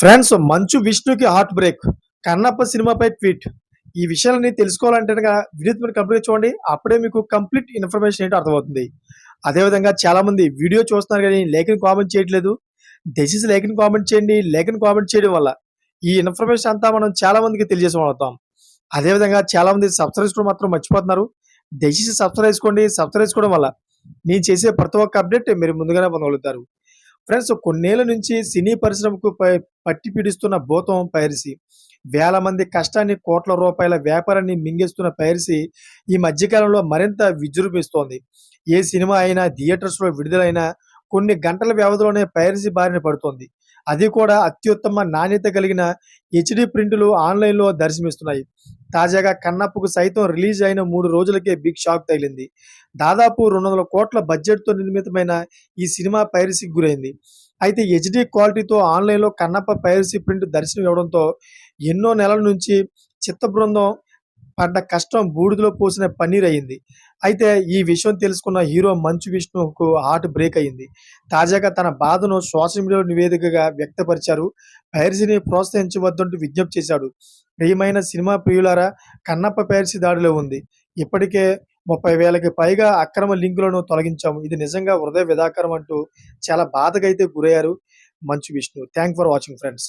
Friends మంచు విష్ణుకి heart break Kannappa సినిమాపై tweet ఈ విషయాలని తెలుసుకోవాలంటే కనుక వీడియో మీరు కంప్లీట్ చూడండి. అప్పుడే మీకు కంప్లీట్ ఇన్ఫర్మేషన్ ఏంటో అర్థమవుతుంది. అదేవిధంగా చాలామంది వీడియో చూస్తున్నారు కానీ లేఖని కామెంట్ చేయట్లేదు. దయచేసి లేఖని కామెంట్ చేయండి. లేఖని కామెంట్ చేయడం వల్ల ఈ ఇన్ఫర్మేషన్ అంతా మనం చాలా మందికి తెలియజేసుకోగలుగుతాం అదేవిధంగా చాలామంది సబ్స్క్రైబ్ కూడా మాత్రం మర్చిపోతున్నారు. దయచేసి సబ్స్క్రైబ్ చేసుకోండి. సబ్స్క్రైబ్ చేసుకోవడం వల్ల నేను చేసే ప్రతి ఒక్క అప్డేట్ మీరు ముందుగానే పొందగలుగుతారు. ఫ్రెండ్స్ కొన్నేళ్ళ నుంచి సినీ పరిశ్రమకు పై- పట్టి పీడిస్తున్న భూతం పైరసీ. వేల మంది కష్టాన్ని కోట్ల రూపాయల వ్యాపారాన్ని మింగేస్తున్న పైరసీ ఈ మధ్యకాలంలో మరింత విజృంభిస్తోంది. ఏ సినిమా అయినా థియేటర్స్లో విడుదలైనా కొన్ని గంటల వ్యవధిలోనే పైరసీ బారిన పడుతోంది. అది కూడా అత్యుత్తమ నాణ్యత కలిగిన హెచ్డి ప్రింటులు ఆన్లైన్లో దర్శనమిస్తున్నాయి. తాజాగా కన్నప్పకు సైతం రిలీజ్ అయిన మూడు రోజులకే బిగ్ షాక్ తగిలింది. దాదాపు రెండు వందల కోట్ల బడ్జెట్తో నిర్మితమైన ఈ సినిమా పైరసీకి గురైంది. అయితే హెచ్డి క్వాలిటీతో ఆన్లైన్లో కన్నప్ప పైరసీ ప్రింట్ దర్శనం ఇవ్వడంతో ఎన్నో నెలల నుంచి చిత్త బృందం పడ్డ కష్టం బూడిదలో పోసిన పన్నీర్ అయింది అయితే ఈ విషయం తెలుసుకున్న హీరో మంచు విష్ణుకు హార్ట్ బ్రేక్ అయింది తాజాగా తన బాధను సోషల్ మీడియా నివేదికగా వ్యక్తపరిచారు. పైరసీని ప్రోత్సహించవద్దంటూ విజ్ఞప్తి చేశాడు. ప్రియమైన సినిమా ప్రియులారా కన్నప్ప పైరసీ దాడిలో ఉంది. ఇప్పటికే ముప్పై వేలకి పైగా అక్రమ లింకులను తొలగించాము. ఇది నిజంగా హృదయ విధాకరం అంటూ చాలా బాధగా అయితే గురయ్యారు Manchu Vishnu thank for watching friends.